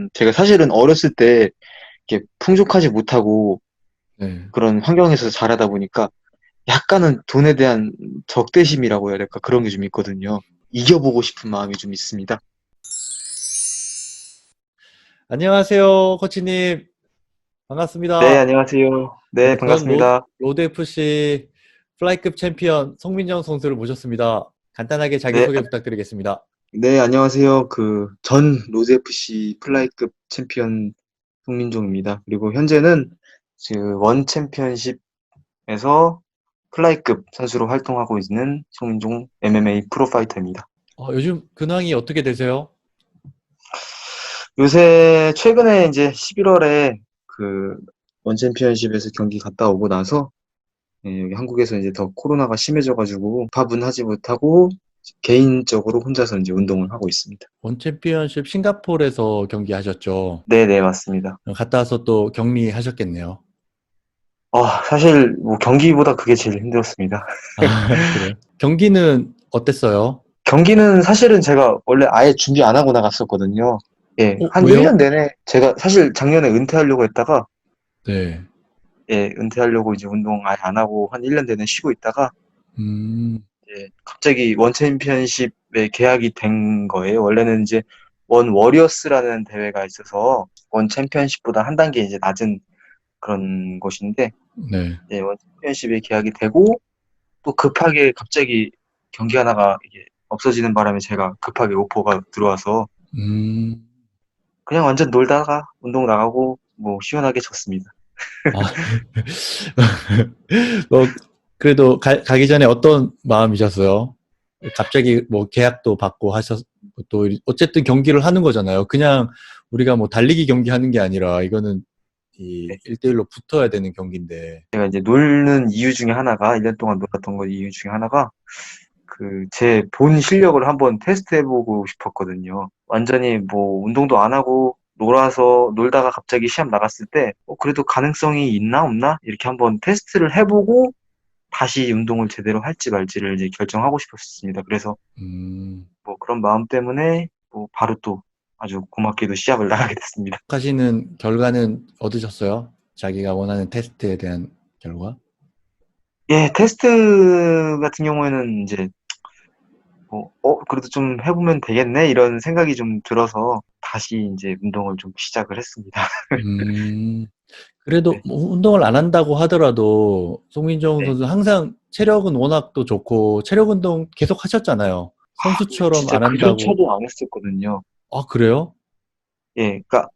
음, 제가 사실은 어렸을 때 이렇게 풍족하지 못하고 네. 그런 환경에서 자라다 보니까 약간은 돈에 대한 적대심이라고 해야 될까 그런 게 좀 있거든요. 이겨보고 싶은 마음이 좀 있습니다. 안녕하세요, 코치님. 반갑습니다. 네, 안녕하세요. 네, 반갑습니다. 로드 FC 플라이급 챔피언 송민정 선수를 모셨습니다. 간단하게 자기소개 네. 부탁드리겠습니다. 네, 안녕하세요. 그 전 로즈FC 플라이급 챔피언 송민종입니다. 그리고 현재는 그 원 챔피언십에서 플라이급 선수로 활동하고 있는 송민종 MMA 프로파이터입니다. 어, 요즘 근황이 어떻게 되세요? 요새 최근에 이제 11월에 그 원 챔피언십에서 경기 갔다 오고 나서 예, 여기 한국에서 이제 더 코로나가 심해져가지고 밥은 하지 못하고 개인적으로 혼자서 이제 운동을 하고 있습니다. 원 챔피언십 싱가포르에서 경기하셨죠? 네, 네, 맞습니다. 갔다 와서 또 격리하셨겠네요. 아, 사실 뭐 경기보다 그게 제일 힘들었습니다. 아, 그래요? 경기는 어땠어요? 경기는 사실은 제가 원래 아예 준비 안 하고 나갔었거든요. 예, 어, 한 왜요? 1년 내내 제가 사실 작년에 은퇴하려고 했다가 네. 예, 은퇴하려고 이제 운동 아예 안 하고 한 1년 내내 쉬고 있다가 음, 갑자기 원 챔피언십에 계약이 된 거예요. 원래는 이제 원 워리어스라는 대회가 있어서 원 챔피언십보다 한 단계 이제 낮은 그런 곳인데 네. 예, 원 챔피언십에 계약이 되고 또 급하게 갑자기 경기 하나가 이게 없어지는 바람에 제가 급하게 오퍼가 들어와서 음, 그냥 완전 놀다가 운동 나가고 뭐 시원하게 졌습니다. 아, 뭐, 그래도 가, 가기 전에 어떤 마음이셨어요? 갑자기 뭐 계약도 받고 하셨, 또, 어쨌든 경기를 하는 거잖아요. 그냥 우리가 뭐 달리기 경기 하는 게 아니라 이거는 이 네. 1대1로 붙어야 되는 경기인데. 제가 이제 놀는 이유 중에 하나가 1년 동안 놀았던 거 이유 중에 하나가 그 제 본 실력을 한번 테스트 해보고 싶었거든요. 완전히 뭐 운동도 안 하고 놀아서 놀다가 갑자기 시합 나갔을 때 어, 그래도 가능성이 있나 없나 이렇게 한번 테스트를 해보고 다시 운동을 제대로 할지 말지를 이제 결정하고 싶었습니다. 그래서 음, 뭐 그런 마음 때문에 뭐 바로 또 아주 고맙게도 시합을 나가게 됐습니다. 하시는 결과는 얻으셨어요? 자기가 원하는 테스트에 대한 결과? 예, 테스트 같은 경우에는 이제 뭐, 어, 그래도 좀 해보면 되겠네 이런 생각이 좀 들어서 다시 이제 운동을 좀 시작을 했습니다. 음, 그래도 네. 뭐 운동을 안 한다고 하더라도 송민정 네. 선수 항상 체력은 워낙 또 좋고 체력 운동 계속 하셨잖아요. 선수처럼 진짜 안 한다고. 그조차도 안 했었거든요. 아, 그래요? 예, 그러니까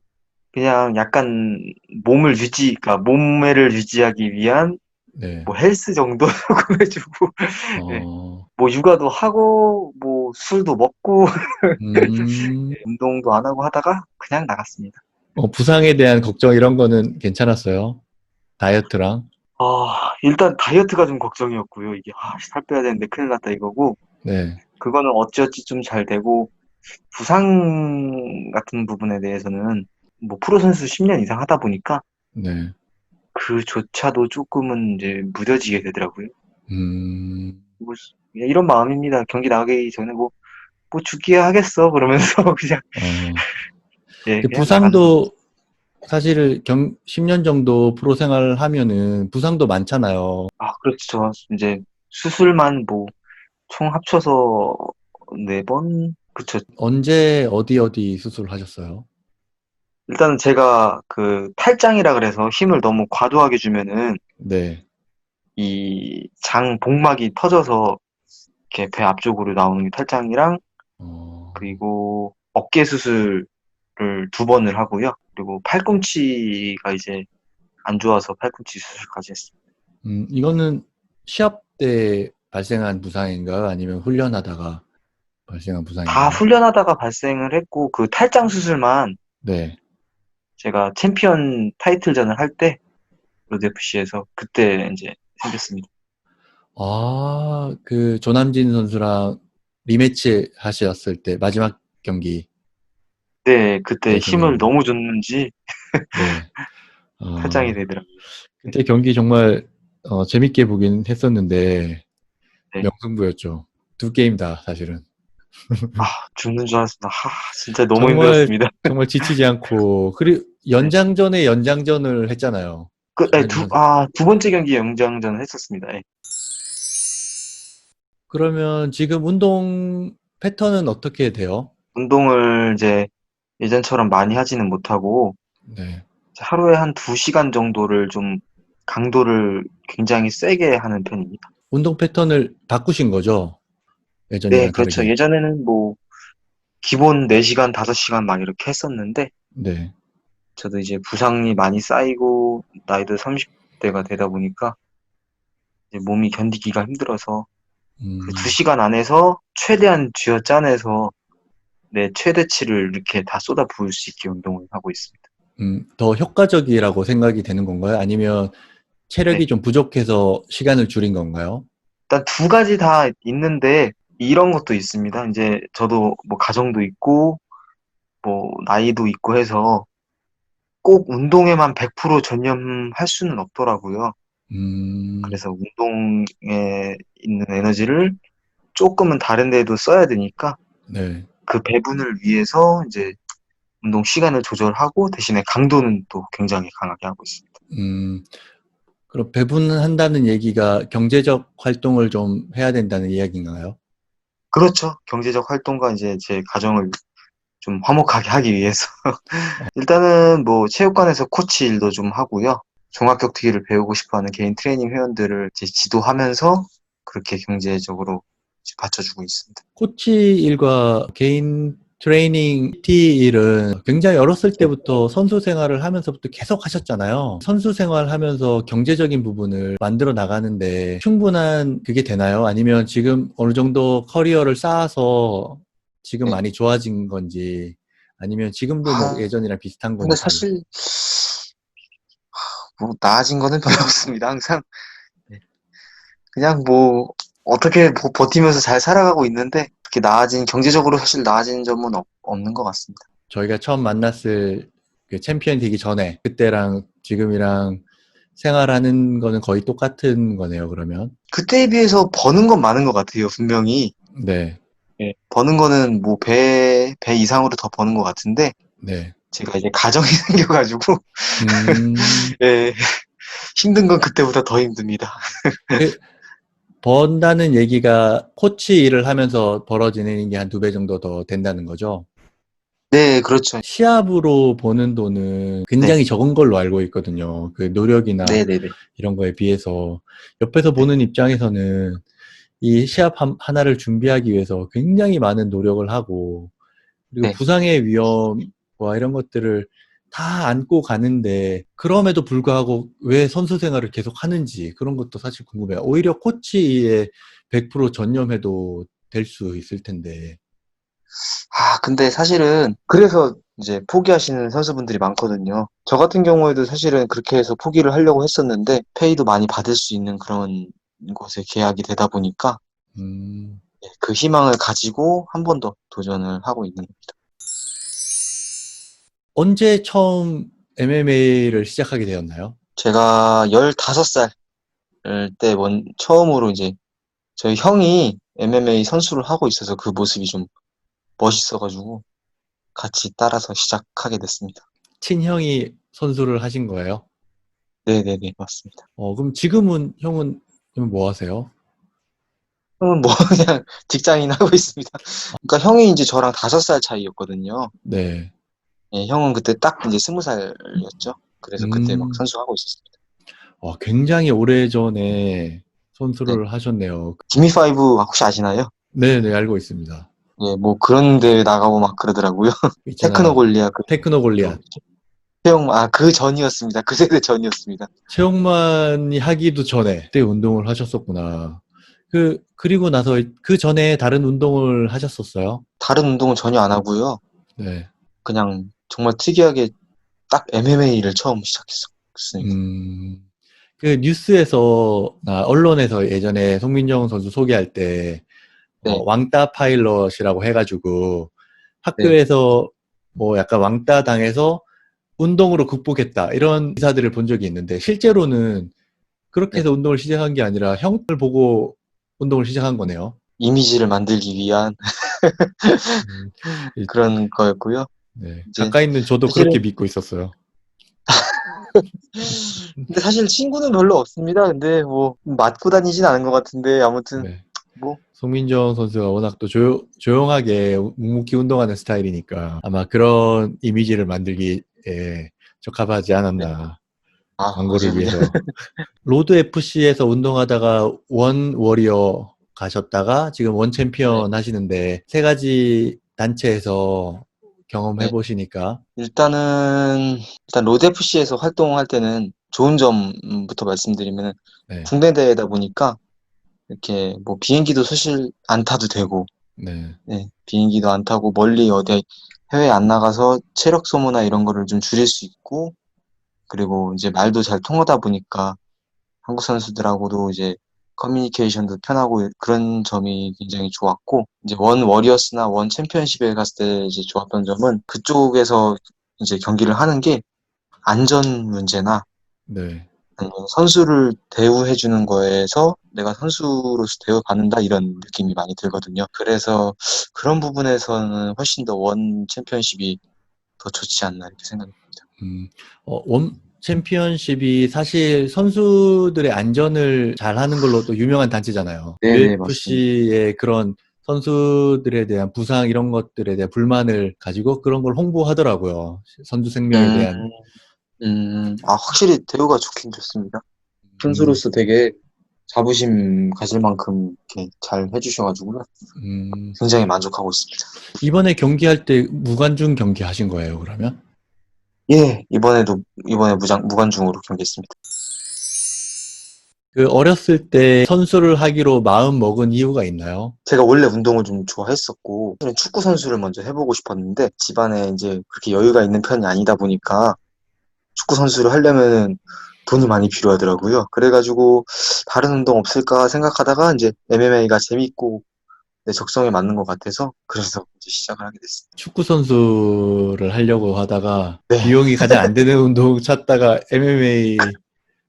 그냥 약간 몸을 유지, 그러니까 몸매를 유지하기 위한 네. 뭐 헬스 정도 조금 해주고 네. 어, 뭐 육아도 하고 뭐 술도 먹고 음, 운동도 안 하고 하다가 그냥 나갔습니다. 어, 부상에 대한 걱정 이런 거는 괜찮았어요? 다이어트랑? 아, 일단 다이어트가 좀 걱정이었고요. 이게 아, 살 빼야 되는데 큰일 났다 이거고 네. 그거는 어찌어찌 좀 잘 되고 부상 같은 부분에 대해서는 뭐 프로 선수 10년 이상 하다 보니까 네. 그조차도 조금은 이제 무뎌지게 되더라고요. 음, 뭐 그냥 이런 마음입니다. 경기 나가기 전에 뭐, 뭐 죽기야 하겠어 그러면서 그냥 어. 예, 부상도 사실 경, 10년 정도 프로 생활을 하면은 부상도 많잖아요. 아 그렇죠. 이제 수술만 뭐 총 합쳐서 네 번 그쵸. 언제 어디 어디 수술하셨어요? 일단은 제가 그 탈장이라 그래서 힘을 너무 과도하게 주면은 네. 이 장 복막이 터져서 이렇게 배 앞쪽으로 나오는 게 탈장이랑 어, 그리고 어깨 수술을 두 번을 하고요. 그리고 팔꿈치가 이제 안 좋아서 팔꿈치 수술까지 했습니다. 음, 이거는 시합 때 발생한 부상인가요? 아니면 훈련하다가 발생한 부상인가요? 다 훈련하다가 발생을 했고 그 탈장 수술만 네. 제가 챔피언 타이틀전을 할 때 로드 FC에서 그때 이제 생겼습니다. 아, 그 조남진 선수랑 리매치 하셨을 때 마지막 경기. 네, 그때 네, 힘을 그러네요. 너무 줬는지 네. 어, 탈장이 되더라고요. 그때 경기 정말 어, 재밌게 보긴 했었는데 네. 명승부였죠. 두 게임 다 사실은. 아, 죽는 줄 알았습니다. 하, 진짜 너무 정말- 힘들었습니다. 정말 지치지 않고 그리고 연장전에 연장전을 했잖아요. 그, 네, 두, 아, 두 번째 경기 영장전을 했었습니다. 예. 그러면 지금 운동 패턴은 어떻게 돼요? 운동을 이제 예전처럼 많이 하지는 못하고 네. 하루에 한 두 시간 정도를 좀 강도를 굉장히 세게 하는 편입니다. 운동 패턴을 바꾸신 거죠? 예전이랑 네, 그렇죠. 다르게. 예전에는 뭐 기본 4시간, 5시간 막 이렇게 했었는데 네. 저도 이제 부상이 많이 쌓이고 나이도 30대가 되다 보니까 몸이 견디기가 힘들어서 음, 그 2시간 안에서 최대한 쥐어짜내서 내 최대치를 이렇게 다 쏟아 부을 수 있게 운동을 하고 있습니다. 음, 더 효과적이라고 생각이 되는 건가요? 아니면 체력이 네. 좀 부족해서 시간을 줄인 건가요? 일단 두 가지 다 있는데 이런 것도 있습니다. 이제 저도 뭐 가정도 있고 뭐 나이도 있고 해서 꼭 운동에만 100% 전념할 수는 없더라고요. 음, 그래서 운동에 있는 에너지를 조금은 다른 데도 써야 되니까 네. 그 배분을 위해서 이제 운동 시간을 조절하고 대신에 강도는 또 굉장히 강하게 하고 있습니다. 음, 그럼 배분한다는 얘기가 경제적 활동을 좀 해야 된다는 이야기인가요? 그렇죠. 경제적 활동과 이제 제 가정을 좀 화목하게 하기 위해서. 일단은 뭐 체육관에서 코치 일도 좀 하고요. 종합격투기를 배우고 싶어 하는 개인 트레이닝 회원들을 이제 지도하면서 그렇게 경제적으로 받쳐주고 있습니다. 코치 일과 개인 트레이닝 PT 일은 굉장히 어렸을 때부터 선수 생활을 하면서부터 계속 하셨잖아요. 선수 생활 하면서 경제적인 부분을 만들어 나가는데 충분한 그게 되나요? 아니면 지금 어느 정도 커리어를 쌓아서 지금 네. 많이 좋아진 건지 아니면 지금도 뭐 아, 예전이랑 비슷한 건지. 근데 사실 뭐 나아진 거는 별로 없습니다. 항상 네. 그냥 뭐 어떻게 버- 버티면서 잘 살아가고 있는데 그렇게 나아진 경제적으로 사실 나아진 점은 없, 없는 것 같습니다. 저희가 처음 만났을 그 챔피언이 되기 전에 그때랑 지금이랑 생활하는 거는 거의 똑같은 거네요, 그러면. 그때에 비해서 버는 건 많은 것 같아요. 분명히 네. 예, 버는 거는 뭐 배, 배 이상으로 더 버는 것 같은데 네. 제가 이제 가정이 생겨가지고 음, 예, 힘든 건 그때보다 더 힘듭니다. 그, 번다는 얘기가 코치 일을 하면서 벌어지는 게 한 두 배 정도 더 된다는 거죠. 네, 그렇죠. 시합으로 버는 돈은 굉장히 적은 걸로 알고 있거든요. 그 노력이나 네, 네, 네. 이런 거에 비해서 옆에서 보는 입장에서는 이 시합 한- 하나를 준비하기 위해서 굉장히 많은 노력을 하고 그리고 네. 부상의 위험과 이런 것들을 다 안고 가는데 그럼에도 불구하고 왜 선수 생활을 계속 하는지 그런 것도 사실 궁금해요. 오히려 코치에 100% 전념해도 될 수 있을 텐데. 아, 근데 사실은 그래서 이제 포기하시는 선수분들이 많거든요. 저 같은 경우에도 사실은 그렇게 해서 포기를 하려고 했었는데 페이도 많이 받을 수 있는 그런 곳에 계약이 되다 보니까 음, 네, 그 희망을 가지고 한 번 더 도전을 하고 있는 겁니다. 언제 처음 MMA를 시작하게 되었나요? 제가 15살 때 원, 처음으로 이제 저희 형이 MMA 선수를 하고 있어서 그 모습이 좀 멋있어가지고 같이 따라서 시작하게 됐습니다. 친형이 선수를 하신 거예요? 네네네, 맞습니다. 어, 그럼 지금은 형은 뭐 하세요? 형은 뭐 그냥 직장인 하고 있습니다. 그러니까 형이 이제 저랑 5살 차이였거든요. 네. 예, 형은 그때 딱 이제 20살이었죠. 그래서 그때 음. 막 선수하고 있었습니다. 와, 굉장히 오래 전에 선수를 하셨네요. 지미 파이브 혹시 아시나요? 네, 네, 알고 있습니다. 예, 뭐 그런 데 나가고 막 그러더라고요. 있잖아요. 테크노골리아 그 테크노 골리앗. 형, 아, 그 전이었습니다. 그 세대 전이었습니다. 최용만이 하기도 전에 그때 운동을 하셨었구나. 그, 그리고 나서 그 전에 다른 운동을 하셨었어요? 다른 운동은 전혀 안 하고요. 네. 그냥 정말 특이하게 딱 MMA를 처음 시작했었으니까. 음, 그 뉴스에서, 나 언론에서 예전에 송민정 선수 소개할 때, 어, 네. 왕따 파일럿이라고 해가지고 학교에서 뭐 약간 왕따 당해서 운동으로 극복했다. 이런 기사들을 본 적이 있는데, 실제로는 그렇게 해서 운동을 시작한 게 아니라 형을 보고 운동을 시작한 거네요. 이미지를 만들기 위한 음, 이- 그런 거였고요. 네. 가까이 있는 저도 사실은- 그렇게 믿고 있었어요. 근데 사실 친구는 별로 없습니다. 근데 뭐 맞고 다니진 않은 것 같은데 아무튼 네. 뭐. 송민정 선수가 워낙 또 조용, 조용하게 묵묵히 운동하는 스타일이니까 아마 그런 이미지를 만들기에 적합하지 않았나. 아, 광고를. 위해서. 로드 FC에서 운동하다가 원 워리어 가셨다가 지금 원 챔피언 네. 하시는데 세 가지 단체에서 경험해 네. 보시니까 일단은 일단 로드 FC에서 활동할 때는 좋은 점부터 말씀드리면 네. 국내 대회다 보니까 이렇게 뭐 비행기도 사실 안 타도 되고 네. 네, 비행기도 안 타고 멀리 어디 해외 안 나가서 체력 소모나 이런 거를 좀 줄일 수 있고 그리고 이제 말도 잘 통하다 보니까 한국 선수들하고도 이제 커뮤니케이션도 편하고 그런 점이 굉장히 좋았고 이제 원 워리어스나 원 챔피언십에 갔을 때 이제 좋았던 점은 그쪽에서 이제 경기를 하는 게 안전 문제나 네. 선수를 대우해 주는 거에서 내가 선수로서 대우받는다 이런 느낌이 많이 들거든요. 그래서 그런 부분에서는 훨씬 더 원 챔피언십이 더 좋지 않나 이렇게 생각합니다. 음, 어, 원 챔피언십이 사실 선수들의 안전을 잘 하는 걸로 또 유명한 단체잖아요. 네네, UFC의 그런 선수들에 대한 부상 이런 것들에 대한 불만을 가지고 그런 걸 홍보하더라고요. 선수 생명에 대한. 음, 음, 아 확실히 대우가 좋긴 좋습니다. 선수로서 되게 자부심 가질 만큼 이렇게 잘 해주셔가지고요. 음, 굉장히 만족하고 있습니다. 이번에 경기할 때 무관중 경기 하신 거예요, 그러면? 예, 이번에도 이번에 무장 무관중으로 경기했습니다. 그 어렸을 때 선수를 하기로 마음 먹은 이유가 있나요? 제가 원래 운동을 좀 좋아했었고, 축구 선수를 먼저 해보고 싶었는데, 집안에 이제 그렇게 여유가 있는 편이 아니다 보니까, 축구 선수를 하려면 돈이 많이 필요하더라고요. 그래가지고, 다른 운동 없을까 생각하다가, 이제 MMA가 재밌고, 내 적성에 맞는 것 같아서, 그래서 이제 시작을 하게 됐습니다. 축구 선수를 하려고 하다가 네. 비용이 가장 안 되는 운동 찾다가 MMA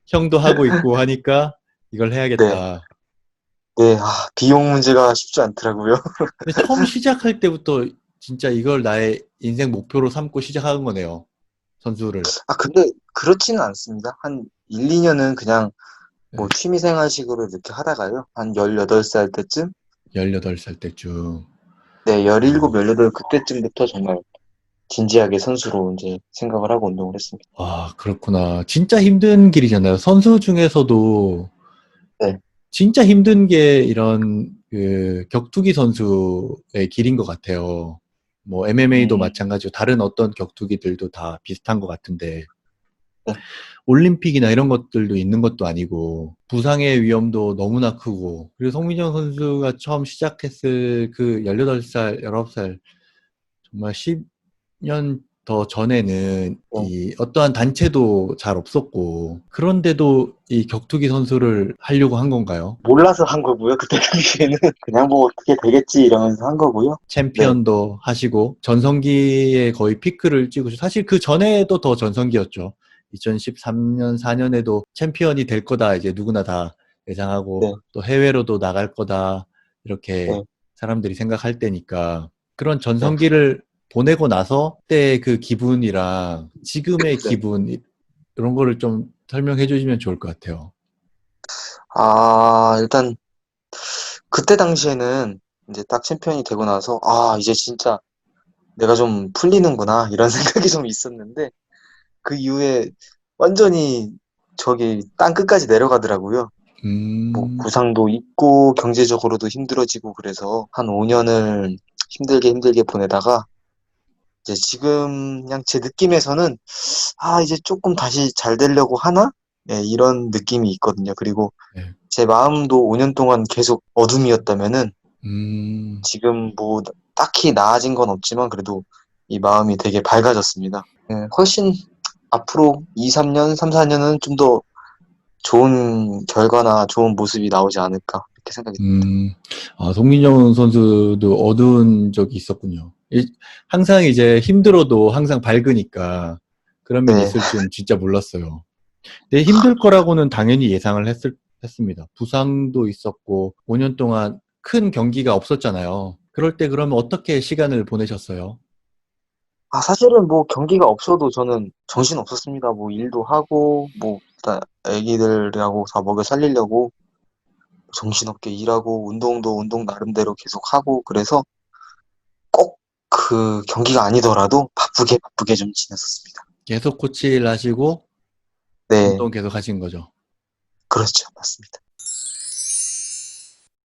형도 하고 있고 하니까 이걸 해야겠다. 네, 아, 비용 문제가 쉽지 않더라고요. 처음 시작할 때부터 진짜 이걸 나의 인생 목표로 삼고 시작한 거네요. 선수를. 아, 근데 그렇지는 않습니다. 한 1, 2년은 그냥 뭐 네. 취미생활식으로 이렇게 하다가요. 한 18살 때쯤 18살 때쯤. 네, 17, 18 그때쯤부터 정말 진지하게 선수로 이제 생각을 하고 운동을 했습니다. 와, 그렇구나. 진짜 힘든 길이잖아요. 선수 중에서도 네. 진짜 힘든 게 이런 그 격투기 선수의 길인 것 같아요. 뭐 MMA도 음. 마찬가지고 다른 어떤 격투기들도 다 비슷한 것 같은데 네. 올림픽이나 이런 것들도 있는 것도 아니고 부상의 위험도 너무나 크고 그리고 송민정 선수가 처음 시작했을 그 18살, 19살 정말 10년 더 전에는 어. 이 어떠한 단체도 잘 없었고 그런데도 이 격투기 선수를 하려고 한 건가요? 몰라서 한 거고요. 그때 당시에는 그냥 뭐 어떻게 되겠지 이러면서 한 거고요. 챔피언도 하시고 전성기에 거의 피크를 찍으시고 사실 그 전에도 더 전성기였죠. 2013년, 4년에도 챔피언이 될 거다 이제 누구나 다 예상하고 네. 또 해외로도 나갈 거다 이렇게 네. 사람들이 생각할 때니까 그런 전성기를 보내고 나서 때 그 기분이랑 지금의 네. 기분 이런 거를 좀 설명해 주시면 좋을 것 같아요. 아, 일단 그때 당시에는 이제 딱 챔피언이 되고 나서 아, 이제 진짜 내가 좀 풀리는구나 이런 생각이 좀 있었는데 그 이후에 완전히 저기 땅 끝까지 내려가더라고요. 음, 뭐 부상도 있고 경제적으로도 힘들어지고 그래서 한 5년을 힘들게 힘들게 보내다가 이제 지금 그냥 제 느낌에서는 아 이제 조금 다시 잘 되려고 하나? 네, 이런 느낌이 있거든요. 그리고 네. 제 마음도 5년 동안 계속 어둠이었다면은 음, 지금 뭐 딱히 나아진 건 없지만 그래도 이 마음이 되게 밝아졌습니다. 네, 훨씬 앞으로 2, 3년, 3, 4년은 좀 더 좋은 결과나 좋은 모습이 나오지 않을까 이렇게 생각이 듭니다. 음, 아, 송민정 선수도 어두운 적이 있었군요. 이- 항상 이제 힘들어도 항상 밝으니까 그런 면이 네. 있을 줄 진짜 몰랐어요. 근데 힘들 거라고는 당연히 예상을 했을, 했습니다. 부상도 있었고, 5년 동안 큰 경기가 없었잖아요. 그럴 때 그러면 어떻게 시간을 보내셨어요? 아, 사실은 뭐 경기가 없어도 저는 정신 없었습니다. 뭐 일도 하고, 뭐, 다 애기들하고 다 먹여 살리려고 정신없게 일하고, 운동도 운동 나름대로 계속 하고, 그래서 꼭 그 경기가 아니더라도 바쁘게 바쁘게 좀 지냈었습니다. 계속 코치를 하시고 네, 운동 계속 하신 거죠. 그렇죠. 맞습니다.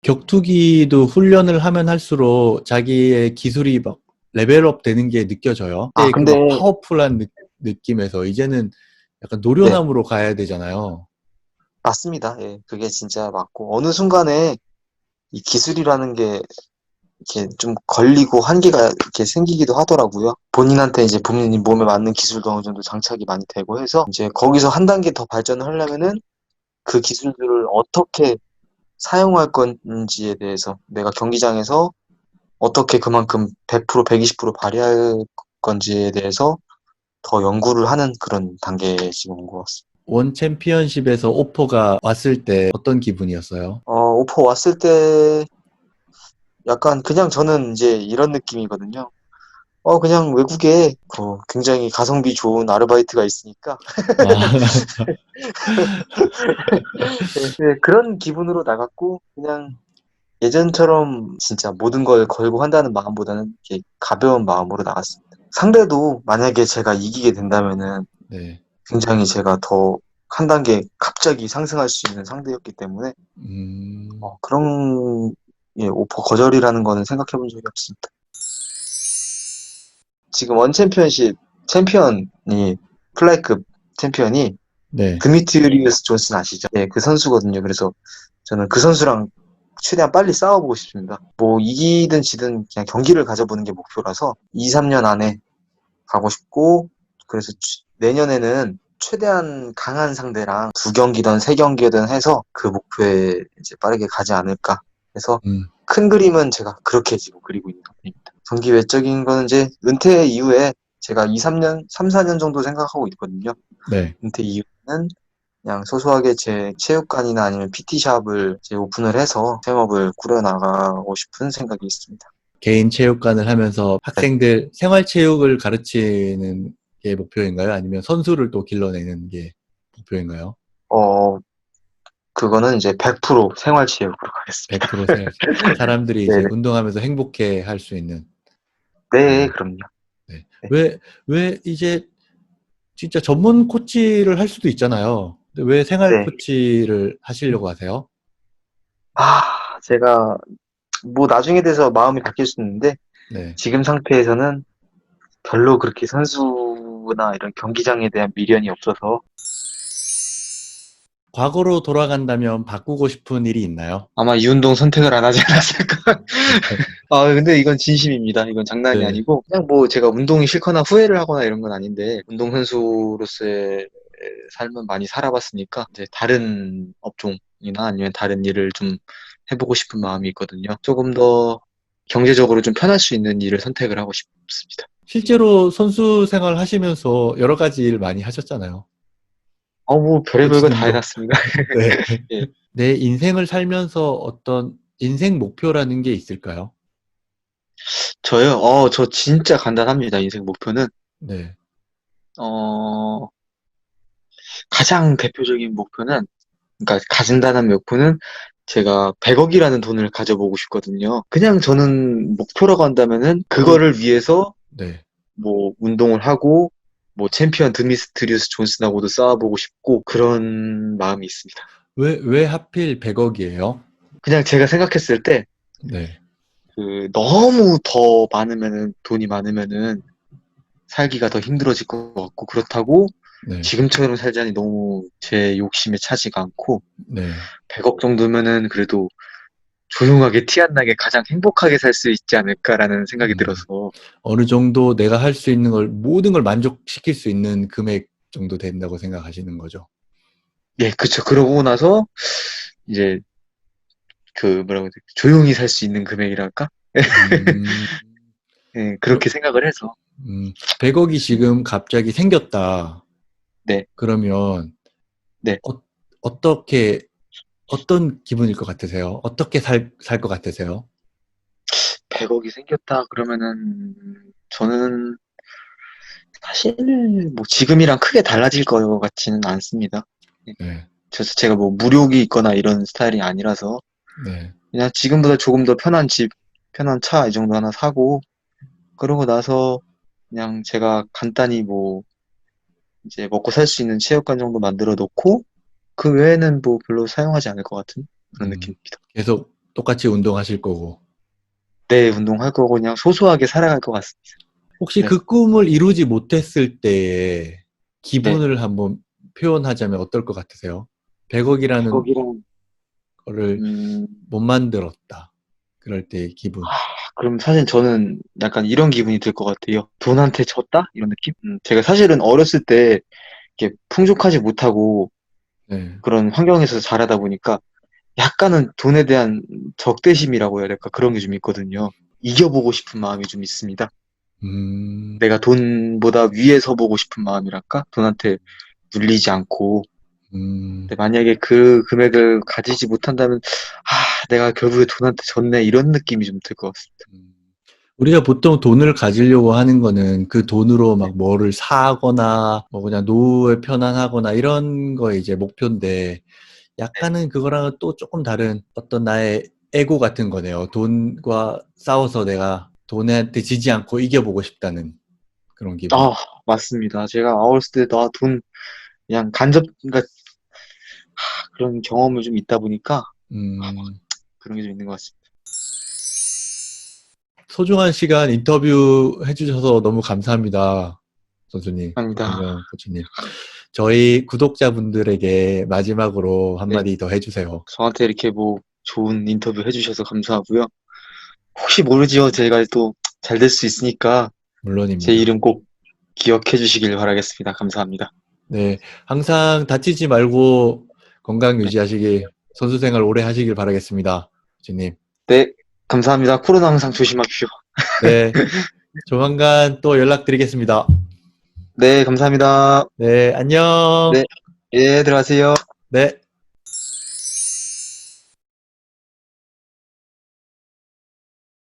격투기도 훈련을 하면 할수록 자기의 기술이 막 레벨업 되는 게 느껴져요. 아, 그 근데- 막 파워풀한 느, 느낌에서 이제는 약간 노련함으로 가야 되잖아요. 맞습니다. 예, 그게 진짜 맞고, 어느 순간에 이 기술이라는 게 이렇게 좀 걸리고 한계가 이렇게 생기기도 하더라고요. 본인한테 이제 본인 몸에 맞는 기술도 어느 정도 장착이 많이 되고 해서 이제 거기서 한 단계 더 발전을 하려면은 그 기술들을 어떻게 사용할 건지에 대해서 내가 경기장에서 어떻게 그만큼 100%, 120% 발휘할 건지에 대해서 더 연구를 하는 그런 단계에 지금 온 것 같습니다. 원 챔피언십에서 오퍼가 왔을 때 어떤 기분이었어요? 어, 오퍼 왔을 때 약간 그냥 저는 이제 이런 느낌이거든요. 어, 그냥 외국에 그 굉장히 가성비 좋은 아르바이트가 있으니까 아, 네, 네, 그런 기분으로 나갔고 그냥 예전처럼 진짜 모든 걸 걸고 한다는 마음보다는 이렇게 가벼운 마음으로 나갔습니다. 상대도 만약에 제가 이기게 된다면은 네. 굉장히 제가 더 한 단계 갑자기 상승할 수 있는 상대였기 때문에 음, 어, 그런 예, 오퍼 거절이라는 거는 생각해 본 적이 없습니다. 지금 원 챔피언십 챔피언이 플라이급 챔피언이 네. 드미트리우스 존슨 아시죠? 네, 그 선수거든요. 그래서 저는 그 선수랑 최대한 빨리 싸워보고 싶습니다. 뭐 이기든 지든 그냥 경기를 가져보는 게 목표라서 2, 3년 안에 가고 싶고 그래서 추- 내년에는 최대한 강한 상대랑 두 경기든 세 경기든 해서 그 목표에 이제 빠르게 가지 않을까 해서 음, 큰 그림은 제가 그렇게 지금 그리고 있는 상태입니다. 경기 외적인 거는 이제 은퇴 이후에 제가 2, 3년, 3, 4년 정도 생각하고 있거든요. 네. 은퇴 이후에는 그냥 소소하게 제 체육관이나 아니면 PT샵을 이제 오픈을 해서 생업을 꾸려나가고 싶은 생각이 있습니다. 개인 체육관을 하면서 학생들 생활체육을 가르치는 게 목표인가요? 아니면 선수를 또 길러내는 게 목표인가요? 어, 그거는 이제 100% 생활체육으로 가겠습니다. 100% 생활. 사람들이 이제. 운동하면서 행복해 할 수 있는. 네, 음. 그럼요. 왜, 왜 이제 진짜 전문 코치를 할 수도 있잖아요. 근데 왜 생활 네. 코치를 하시려고 하세요? 아, 제가 뭐 나중에 돼서 마음이 바뀔 수 있는데 네. 지금 상태에서는 별로 그렇게 선수나 이런 경기장에 대한 미련이 없어서 과거로 돌아간다면 바꾸고 싶은 일이 있나요? 아마 이 운동 선택을 안 하지 않았을까. 아, 근데 이건 진심입니다. 이건 장난이 네. 아니고, 그냥 뭐 제가 운동이 싫거나 후회를 하거나 이런 건 아닌데, 운동선수로서의 삶은 많이 살아봤으니까, 이제 다른 업종이나 아니면 다른 일을 좀 해보고 싶은 마음이 있거든요. 조금 더 경제적으로 좀 편할 수 있는 일을 선택을 하고 싶습니다. 실제로 선수 생활 하시면서 여러 가지 일 많이 하셨잖아요. 어, 뭐 별의별 거 다. 해놨습니다. 네. 예. 내 인생을 살면서 어떤 인생 목표라는 게 있을까요? 저요? 어, 저 진짜 간단합니다. 인생 목표는. 네. 어, 가장 대표적인 목표는, 그러니까 가진다는 목표는 제가 100억이라는 돈을 가져보고 싶거든요. 그냥 저는 목표라고 한다면은 그거를 위해서 네. 뭐 운동을 하고 뭐 챔피언 드미스트리우스 존슨하고도 싸워보고 싶고 그런 마음이 있습니다. 왜, 왜 하필 100억이에요? 그냥 제가 생각했을 때 네. 그 너무 더 많으면은 돈이 많으면은 살기가 더 힘들어질 것 같고 그렇다고 네. 지금처럼 살자니 너무 제 욕심에 차지가 않고 네. 100억 정도면은 그래도 조용하게 티 안 나게 가장 행복하게 살 수 있지 않을까라는 생각이 음. 들어서 어느 정도 내가 할 수 있는 걸, 모든 걸 만족시킬 수 있는 금액 정도 된다고 생각하시는 거죠. 예, 그쵸. 그러고 나서 이제 그 뭐라고 해야 되지? 조용히 살 수 있는 금액이랄까? 음, 예, 그렇게 생각을 해서 음, 100억이 지금 갑자기 생겼다. 네. 그러면 네. 어, 어떻게 어떤 기분일 것 같으세요? 어떻게 살 살 것 같으세요? 100억이 생겼다 그러면은 저는 사실 뭐 지금이랑 크게 달라질 것 같지는 않습니다. 네. 저 제가 뭐 무력이 있거나 이런 스타일이 아니라서 네. 그냥 지금보다 조금 더 편한 집, 편한 차 이 정도 하나 사고 그러고 나서 그냥 제가 간단히 뭐 이제 먹고 살 수 있는 체육관 정도 만들어 놓고 그 외에는 뭐 별로 사용하지 않을 것 같은 그런 음. 느낌입니다. 계속 똑같이 운동하실 거고. 네, 운동할 거고 그냥 소소하게 살아갈 것 같습니다. 혹시 네. 그 꿈을 이루지 못했을 때의 기분을 네. 한번 표현하자면 어떨 것 같으세요? 100억이라는 거기랑 거를 음, 못 만들었다. 그럴 때의 기분. 그럼 사실 저는 약간 이런 기분이 들 것 같아요. 돈한테 졌다? 이런 느낌? 음, 제가 사실은 어렸을 때 이렇게 풍족하지 못하고 네. 그런 환경에서 자라다 보니까 약간은 돈에 대한 적대심이라고 해야 될까? 그런 게 좀 있거든요. 이겨보고 싶은 마음이 좀 있습니다. 음, 내가 돈보다 위에 서 보고 싶은 마음이랄까? 돈한테 눌리지 않고. 음, 근데 만약에 그 금액을 가지지 못한다면, 아, 내가 결국에 돈한테 졌네. 이런 느낌이 좀 들 것 같습니다. 음. 우리가 보통 돈을 가지려고 하는 거는 그 돈으로 막 뭐를 사거나 뭐 그냥 노후에 편안하거나 이런 거 이제 목표인데 약간은 그거랑은 또 조금 다른 어떤 나의 에고 같은 거네요. 돈과 싸워서 내가 돈한테 지지 않고 이겨보고 싶다는 그런 기분. 아, 맞습니다. 제가 어렸을 때 나 돈, 그냥 간접, 그러니까, 하, 그런 경험을 좀 있다 보니까 음, 그런 게 좀 있는 것 같습니다. 소중한 시간 인터뷰 해주셔서 너무 감사합니다. 선수님. 감사합니다. 코치님. 저희 구독자분들에게 마지막으로 한마디 더 해주세요. 저한테 이렇게 뭐 좋은 인터뷰 해주셔서 감사하고요. 혹시 모르지요. 제가 또 잘 될 수 있으니까 물론입니다. 제 이름 꼭 기억해 주시길 바라겠습니다. 감사합니다. 네, 항상 다치지 말고 건강 유지하시길, 선수 생활 오래 하시길 바라겠습니다. 코치님. 네, 감사합니다. 코로나 항상 조심하십시오. 네, 조만간 또 연락드리겠습니다. 네, 감사합니다. 네, 안녕. 네. 예, 들어가세요. 네.